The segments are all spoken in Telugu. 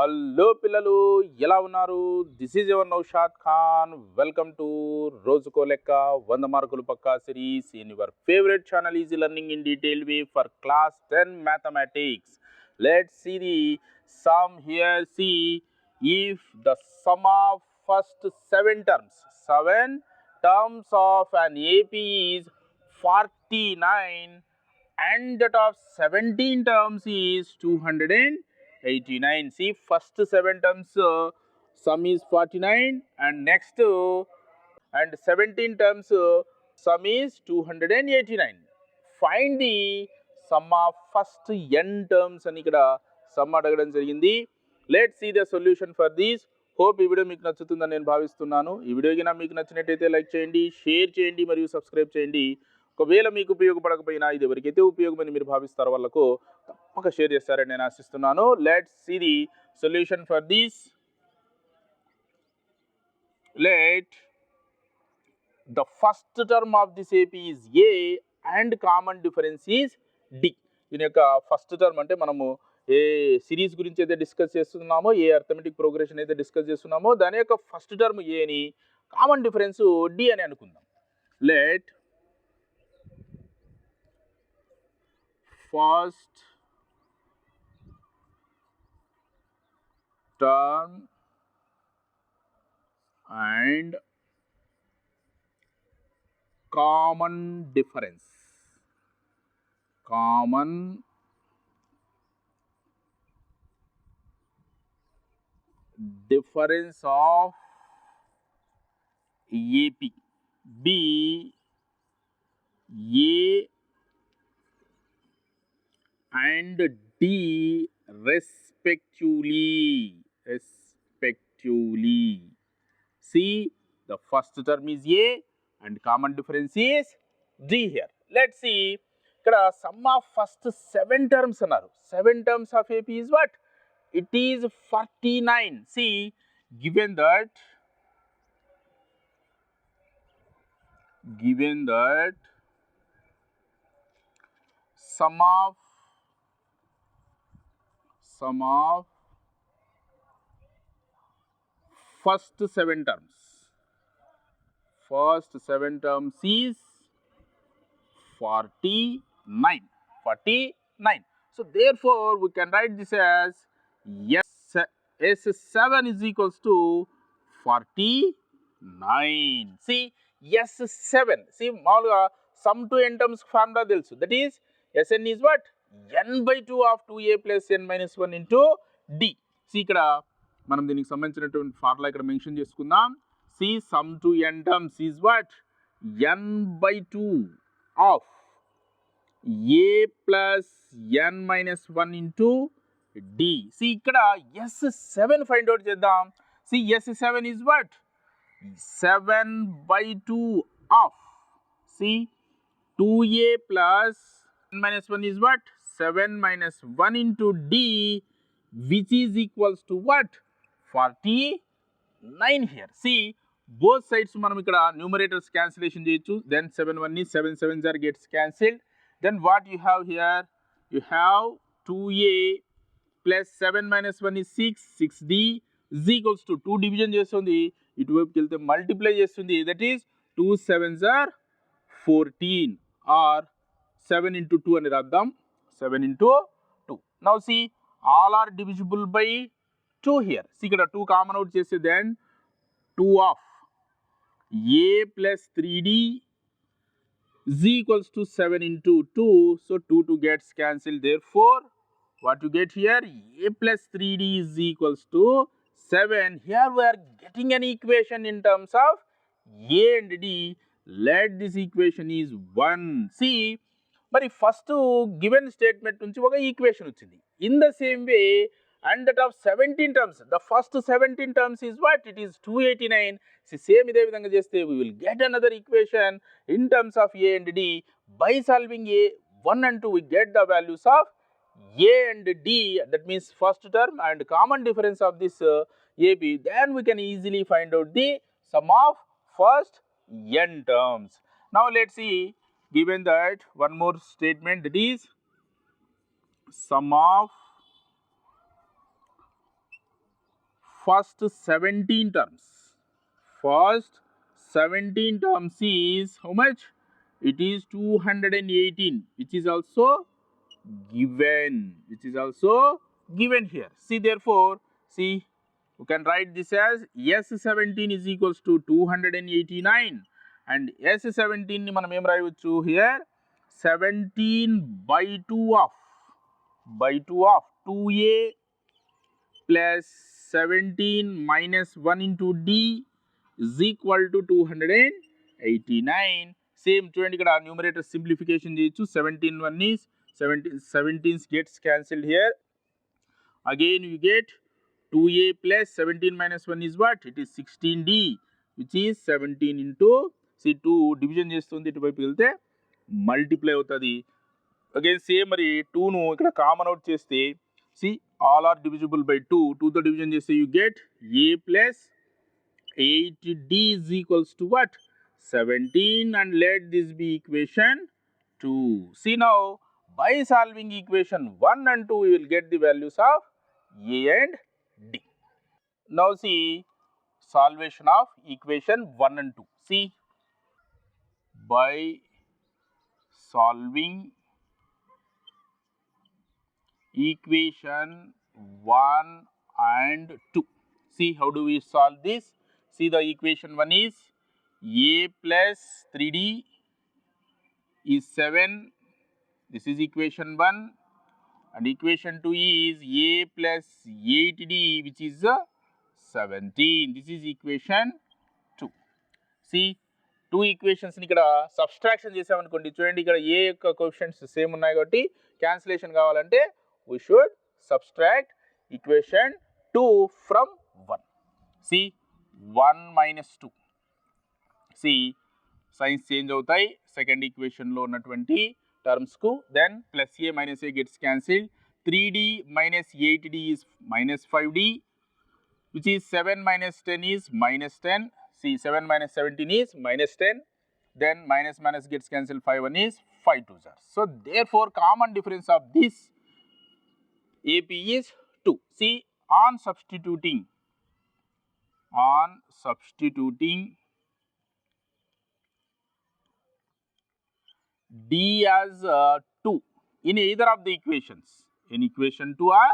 హలో పిల్లలు ఎలా ఉన్నారు this is your Naushad Khan welcome to రోజుకో లెక్క వంద మార్కులు పక్కా series in your favourite channel easy learning in detail way for class ten mathematics let see the sum here see if the sum of first seven terms seven terms of an AP is forty nine and that of 17 terms is 289 see first seven terms uh, sum is 49 and next uh, and 17 terms uh, sum is 289 find the sum of first n terms అని ఇక్కడ సమ్ అడగడం జరిగింది. Let see the solution for these hope ఈ వీడియో మీకు నచ్చుతుందని నేను భావిస్తున్నాను. ఈ వీడియో కింద మీకు నచ్చినట్టయితే లైక్ చేయండి షేర్ చేయండి మరియు సబ్స్క్రైబ్ చేయండి. ఒకవేళ మీకు ఉపయోగపడకపోయినా ఇది ఎవరికైతే ఉపయోగమని మీరు భావిస్తారో వాళ్ళకు తప్పక షేర్ చేస్తారని నేను ఆశిస్తున్నాను. Let see the solution for these let the first term of this AP is a and common difference is d దీని యొక్క ఫస్ట్ టర్మ్ అంటే మనము ఏ సిరీస్ గురించి అయితే డిస్కస్ చేస్తున్నామో ఏ అర్థమెటిక్ ప్రోగ్రెషన్ అయితే డిస్కస్ చేస్తున్నామో. దాని యొక్క ఫస్ట్ టర్మ్ ఏ అని కామన్ డిఫరెన్స్ డి అని అనుకుందాం. Let first term and common difference. Common difference of AP B A and D respectively. Respectively. See, the first term is A and common difference is D here. Let's see. ఇక్కడ sum of first seven terms అన్నారు seven terms of AP is what it is forty nine see given that given that sum of sum of first seven terms. First seven terms is 49 49 so therefore we can write this as s7 is equals to 49 see s7 see maluga sum to n terms formula telsu that is sn is what? N by two of two a plus n minus one into d see ఇక్కడ మనం దీనికి సంబంధించినటువంటి ఫార్ములా ఇక్కడ మెన్షన్ చేసుకుందాం. See sum to n terms is what n by two of a plus n minus one into d see ఇక్కడ ఎస్ సెవెన్ ఫైండ్ అవుట్ చేద్దాం. See S seven is what seven by two of see two a plus minus one is what 7 minus 1 into D which is equals to what? 49 here. See both sides మనం ఇక్కడ numerators cancellation చేయొచ్చు then 7 1 is 7 7 are gets cancelled then what you have here you have 2a plus 7 minus 1 is 6 6d is equals to 2 division చేస్తుంది ఇటువైపుకి వెళ్తే మల్టిప్లై చేస్తుంది that is two sevens are fourteen or seven into two అని రాద్దాం seven into two now see all are divisible by two here ఇక్కడ టూ కామన్ అవుట్ చేస్తే then two of A plus three D is equals to 7 into 2 so 2 2 gets cancelled therefore what you get here a plus 3d is equals to 7 here we are getting an equation in terms of a and d let this equation is 1 see మరి ఫస్ట్ గివెన్ స్టేట్మెంట్ నుంచి ఒక ఈక్వేషన్ వచ్చింది in the same way and that of seventeen terms the first seventeen terms is what it is two eighty nine same ఇదే విధంగా చేస్తే we will get another equation in terms of A and D by solving A one and two we get the values of A and D, that means first term and common difference of this uh, AB, then we can easily find out the sum of first n terms. Now let's see, given that one more statement that is sum of first 17 terms. First 17 terms is how much? It is 218, which is also given, which is also given here. See, therefore, see, you can write this as S17 is equals to 289 and S సెవెంటీన్ని మనం ఏం రాయవచ్చు? here 17 by 2 of by 2 of 2a plus 17 minus 1 into d is equal to 289 same చూడండి ఇక్కడ న్యూమరేటర్ సింప్లిఫికేషన్ చేయొచ్చు. Seventeen one is seventeen seventeens gets cancelled here again you get two a plus seventeen minus one is what it is sixteen d which is seventeen into see two division చేస్తుంది ఇటువైపు వెళ్తే మల్టిప్లై అవుతుంది. అగైన్ సేమ్ మరి టూను ఇక్కడ కామన్ అవుట్ చేస్తే see all are divisible by two టూతో డివిజన్ చేస్తే you get a plus eight d is equals to what seventeen and let this be equation two see now by solving equation one and two will get the values of a and d now see solution of equation one and two see by solving equation 1 and 2. See, how do we solve this? See, the equation 1 is a plus 3d is 7 this is equation 1 and equation 2 is a plus 8d which is uh, 17 this is equation 2 see two ఈక్వేషన్స్ని ఇక్కడ సబ్స్ట్రాక్షన్ చేసామనుకోండి చూడండి ఇక్కడ ఏ యొక్క క్వశ్చన్స్ సేమ్ ఉన్నాయి కాబట్టి క్యాన్సిలేషన్ కావాలంటే we should subtract equation two from one see one minus two see signs change అవుతాయి. సెకండ్ ఈక్వేషన్లో ఉన్నటువంటి టర్మ్స్కు then plus a minus a gets cancelled three d minus eight d is minus five d which is seven minus ten is minus ten See 7 minus 17 is minus 10, then minus minus gets cancelled 5 1 is 5 2 zero. So therefore, common difference of this AP is 2. See on substituting, on substituting D as uh, 2 in either of the equations, in equation 2 or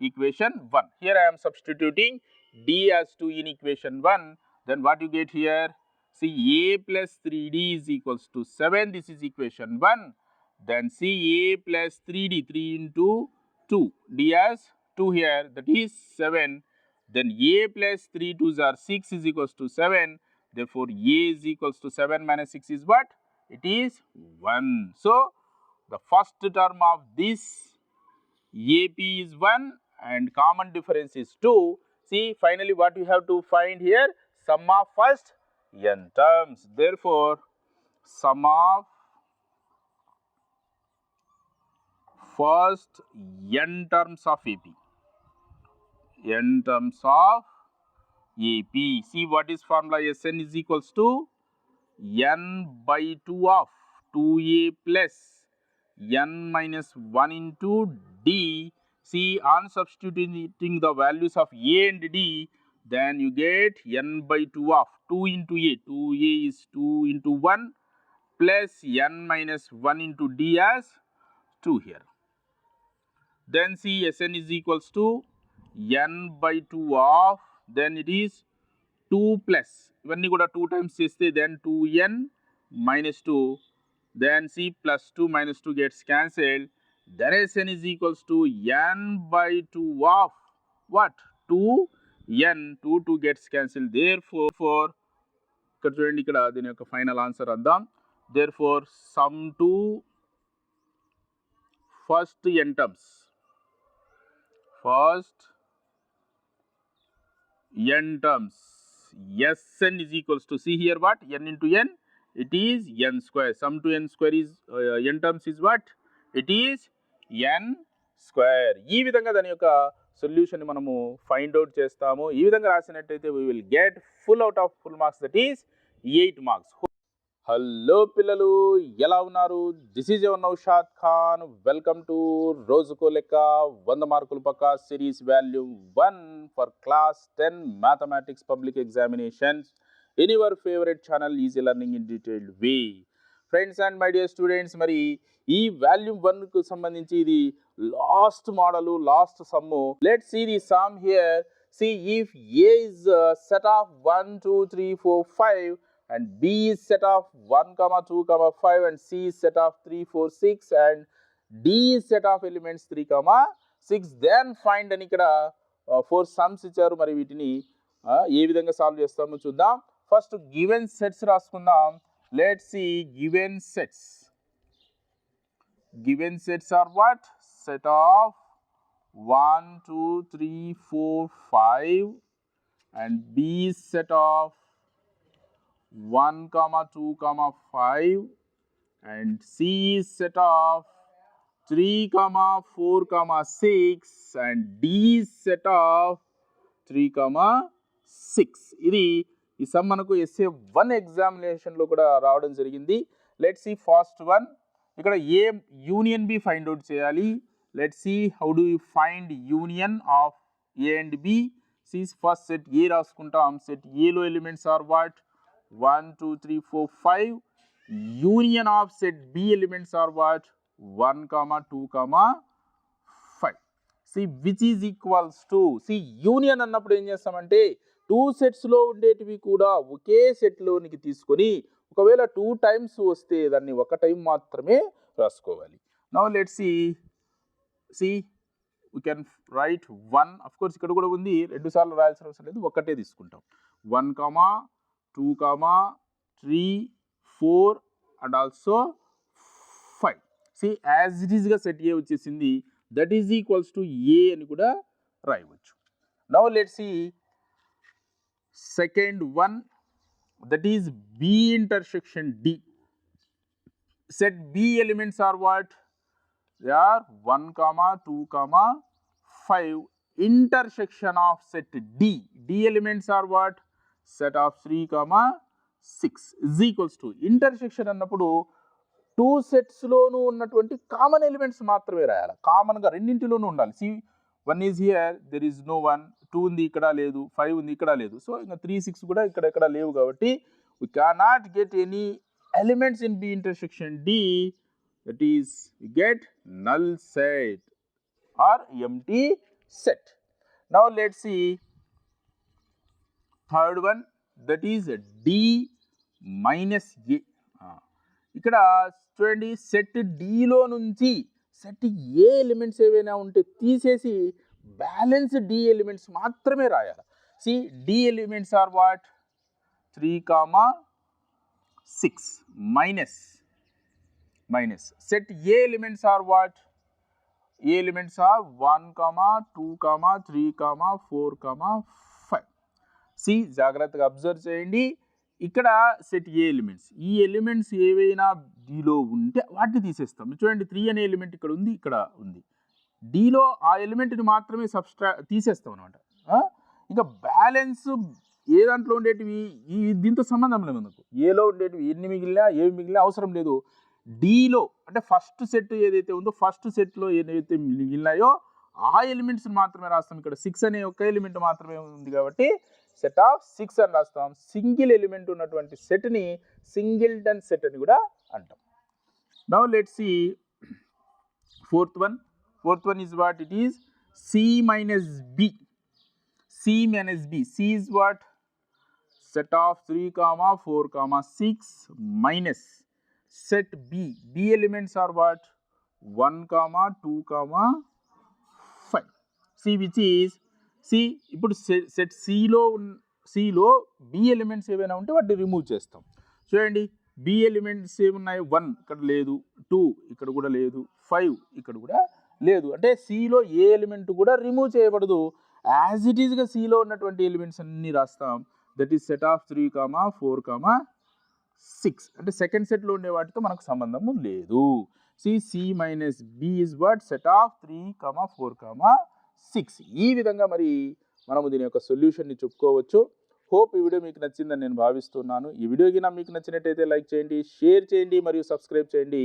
equation 1. Here I am substituting D as 2 in equation 1 then what you get here? See a plus 3d is equals to 7 this is equation 1 then see a plus 3d 3 into 2 d as 2 here. That is 7 then a plus 3 2s are 6 is equals to 7 therefore a is equals to 7 minus 6 is what? It is 1. So, the first term of this AP is 1 and common difference is 2. See finally what you have to find here sum of first n terms. Therefore, sum of first n terms of AP. n terms of AP. See what is formula Sn is equals to n by 2 of 2a plus n minus 1 into d. See, on substituting the values of a and d, then you get n by 2 of 2 into a. 2a is 2 into 1 plus n minus 1 into d as 2 here. Then see sn is equals to n by 2 of then it is 2 plus. When you go to 2 times say then 2n minus 2 then c plus 2 minus 2 gets cancelled. Then sn is equals to n by 2 of what? 2 n 2 2 gets cancelled therefore for చూడండి ఇక్కడ దీని యొక్క ఫైనల్ ఆన్సర్ వద్దాం therefore sum to first n terms first n terms sn is equals to see here what n into n it is n square sum to n square is uh, n terms is what it is n square ఈ విధంగా దాని యొక్క సొల్యూషన్ మనము ఫైండ్ అవుట్ చేస్తాము. ఈ విధంగా రాసినట్టయితే we will get full out of full marks that is eight marks hello పిల్లలు ఎలా ఉన్నారు? This is your Naushad Khan welcome to రోజుకో లెక్క వంద మార్కుల పక్క series volume one for class ten mathematics public examinations any your favourite channel easy learning in detailed way friends and my dear students మరి ఈ వాల్యూమ్ వన్కు సంబంధించి ఇది last model last sum. Let see the sum here see if A is set of one two three four five and B is set of 1 comma 2 comma 5 and C is set of 3 4 6 and D is set of elements 3 comma 6 then find అని ఇక్కడ uh, ఫోర్ సమ్స్ ఇచ్చారు. మరి వీటిని uh, ఏ విధంగా సాల్వ్ చేస్తామో చూద్దాం. First given sets రాసుకుందాం. Let see given sets given sets are Set set of one two three four five and is set of 1 comma 2 comma 5 and C is set of 3 comma 4 comma 6 and D is set of 3 comma 6 ఇది ఈ సమ్ మనకు ఎస్ఏ వన్ ఎగ్జామినేషన్లో కూడా రావడం జరిగింది. లెట్ సి ఫాస్ట్ వన్ ఇక్కడ A union B find out చేయాలి? Let see how do you find union of A and B sys first set A రాసుకుంటాం. సెట్ ఏలో elements are what one two three four five union of set B elements are what one comma two comma five see which is equals to see union అన్నప్పుడు ఏం చేస్తామంటే టూ సెట్స్లో ఉండేటివి కూడా ఒకే సెట్లోనికి తీసుకొని ఒకవేళ టూ టైమ్స్ వస్తే దాన్ని ఒక టైం మాత్రమే రాసుకోవాలి. Now let see see we can write one of course ఇక్కడ కూడా ఉంది. రెండు సార్లు రాయాల్సిన అవసరం లేదు. ఒకటే తీసుకుంటాం. One comma two comma three four and also five see as it ఈస్గా సెట్ ఏ వచ్చేసింది. That is equals to A అని కూడా రాయవచ్చు. Now let see second one that is B intersection the set B elements are what they are one comma two comma five intersection of set D. D elements are what? Set of 3 comma 6 is equals to. Intersection అన్నప్పుడు టూ సెట్స్లోనూ ఉన్నటువంటి కామన్ ఎలిమెంట్స్ మాత్రమే రాయాలి. కామన్గా రెండింటిలోనూ ఉండాలి. See one is here there is no one two ఉంది ఇక్కడ లేదు ఫైవ్ ఉంది ఇక్కడ లేదు. సో ఇంకా త్రీ సిక్స్ కూడా ఇక్కడ ఇక్కడ లేవు కాబట్టి we not get any elements in B intersection D that is get null set or empty set now let see third one that is D minus A ఇక్కడ చూడండి సెట్ డిలో నుంచి సెట్ ఏ ఎలిమెంట్స్ ఏవైనా ఉంటే తీసేసి బ్యాలెన్స్ డి ఎలిమెంట్స్ మాత్రమే రాయాలి. See D elements are what three comma six minus minus set A elements are what A elements are one comma two comma three comma four comma five see జాగ్రత్తగా అబ్జర్వ్ చేయండి. ఇక్కడ సెట్ ఏ ఎలిమెంట్స్ ఈ ఎలిమెంట్స్ ఏవైనా డిలో ఉంటే వాటిని తీసేస్తాం. చూడండి త్రీ అనే ఎలిమెంట్ ఇక్కడ ఉంది ఇక్కడ ఉంది. డీలో ఆ ఎలిమెంట్ని మాత్రమే సబ్స్ట్రా తీసేస్తాం అనమాట ఇంకా బ్యాలెన్స్ ఏ దాంట్లో ఉండేటివి? ఈ దీంతో సంబంధం లేదు మనకు. ఏలో ఉండేటివి ఎన్ని మిగిలినా ఏవి మిగిలినా అవసరం లేదు. డీలో అంటే ఫస్ట్ సెట్ ఏదైతే ఉందో ఫస్ట్ సెట్లో ఏదైతే మిగిలినాయో ఆ ఎలిమెంట్స్ మాత్రమే రాస్తాం. ఇక్కడ సిక్స్ అనే ఒక ఎలిమెంట్ మాత్రమే ఉంది కాబట్టి సెట్ ఆఫ్ సిక్స్ అని రాస్తాం. సింగిల్ ఎలిమెంట్ ఉన్నటువంటి సెట్ని సింగిల్టన్ సెట్ అని కూడా అంటాం. Now let see fourth one fourth one is what it is C minus B C minus B C is what set of three comma four comma six minus set B B elements are what one comma two comma five see which is C ఇప్పుడు సెట్ సిలో సిలో బి ఎలిమెంట్స్ ఏవైనా ఉంటే వాటిని రిమూవ్ చేస్తాం. చూడండి బి ఎలిమెంట్స్ ఏమున్నాయి? వన్ ఇక్కడ లేదు. టూ ఇక్కడ కూడా లేదు. ఫైవ్ ఇక్కడ కూడా లేదు. అంటే సిలో ఏ ఎలిమెంట్ కూడా రిమూవ్ చేయబడదు. యాజ్ ఇట్ ఈస్గా సిలో ఉన్నటువంటి ఎలిమెంట్స్ అన్ని రాస్తాం. That is set of three comma four comma six అంటే సెకండ్ సెట్లో ఉండే వాటితో మనకు సంబంధము లేదు. See C minus B is what set of three comma four comma six ఈ విధంగా మరి మనము దీని యొక్క సొల్యూషన్ని చెప్పుకోవచ్చు. హోప్ ఈ వీడియో మీకు నచ్చిందని నేను భావిస్తున్నాను. ఈ వీడియో కింద మీకు నచ్చినట్టయితే లైక్ చేయండి షేర్ చేయండి మరియు సబ్స్క్రైబ్ చేయండి.